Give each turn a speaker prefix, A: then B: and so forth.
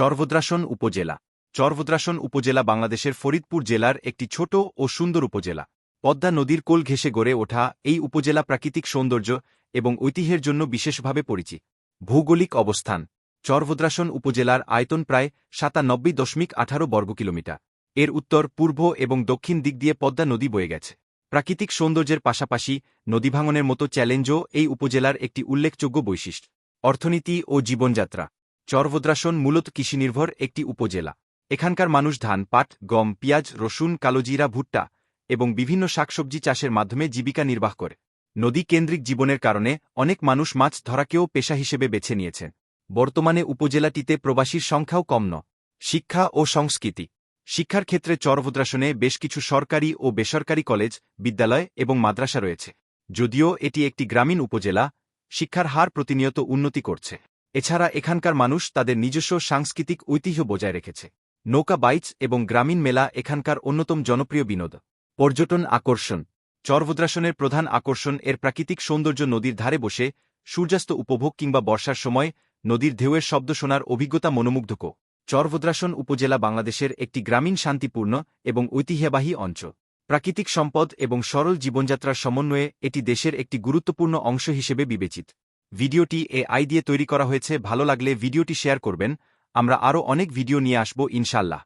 A: চরভদ্রাসন উপজেলা। চরভদ্রাসন উপজেলা বাংলাদেশের ফরিদপুর জেলার একটি ছোট ও সুন্দর উপজেলা। পদ্মা নদীর কোল ঘেঁষে গড়ে ওঠা এই উপজেলা প্রাকৃতিক সৌন্দর্য এবং ঐতিহ্যের জন্য বিশেষভাবে পরিচিত। ভৌগোলিক অবস্থান। চরভদ্রাসন উপজেলার আয়তন প্রায় সাতানব্বই দশমিক আঠারো বর্গ কিলোমিটার এর উত্তর, পূর্ব এবং দক্ষিণ দিক দিয়ে পদ্মা নদী বয়ে গেছে। প্রাকৃতিক সৌন্দর্যের পাশাপাশি নদীভাঙনের মতো চ্যালেঞ্জও এই উপজেলার একটি উল্লেখযোগ্য বৈশিষ্ট্য। অর্থনীতি ও জীবনযাত্রা। চরভদ্রাসন মূলত কৃষিনির্ভর একটি উপজেলা। এখানকার মানুষ ধান, পাট, গম, পেঁয়াজ, রসুন, কালোজিরা, ভুট্টা এবং বিভিন্ন শাকসবজি চাষের মাধ্যমে জীবিকা নির্বাহ করে। নদী কেন্দ্রিক জীবনের কারণে অনেক মানুষ মাছ ধরাকেও পেশা হিসেবে বেছে নিয়েছে বর্তমানে উপজেলাটিতে প্রবাসীর সংখ্যাও কম ন। শিক্ষা ও সংস্কৃতি। শিক্ষার ক্ষেত্রে চরভদ্রাসনে বেশ কিছু সরকারি ও বেসরকারি কলেজ, বিদ্যালয় এবং মাদ্রাসা রয়েছে। যদিও এটি একটি গ্রামীণ উপজেলা, শিক্ষার হার প্রতিনিয়ত উন্নতি করছে। এছাড়া এখানকার মানুষ তাদের নিজস্ব সাংস্কৃতিক ঐতিহ্য বজায় রেখেছে। নৌকা বাইচ এবং গ্রামীণ মেলা এখানকার অন্যতম জনপ্রিয় বিনোদ পর্যটন আকর্ষণ। চরভদ্রাসনের প্রধান আকর্ষণ এর প্রাকৃতিক সৌন্দর্য নদীর ধারে বসে, সূর্যাস্ত উপভোগ কিংবা বর্ষার সময় নদীর ঢেউয়ের শব্দ শোনার অভিজ্ঞতা মনোমুগ্ধক চরভদ্রাসন উপজেলা বাংলাদেশের একটি গ্রামীণ শান্তিপূর্ণ এবং ঐতিহ্যবাহী অঞ্চল। প্রাকৃতিক সম্পদ এবং সরল জীবনযাত্রার সমন্বয়ে এটি দেশের একটি গুরুত্বপূর্ণ অংশ হিসেবে বিবেচিত। ভিডিওটি এ আই দিয়ে তৈরি করা হয়েছে। ভালো লাগলে ভিডিওটি শেয়ার করবেন। আমরা আরও অনেক ভিডিও নিয়ে আসব ইনশাল্লাহ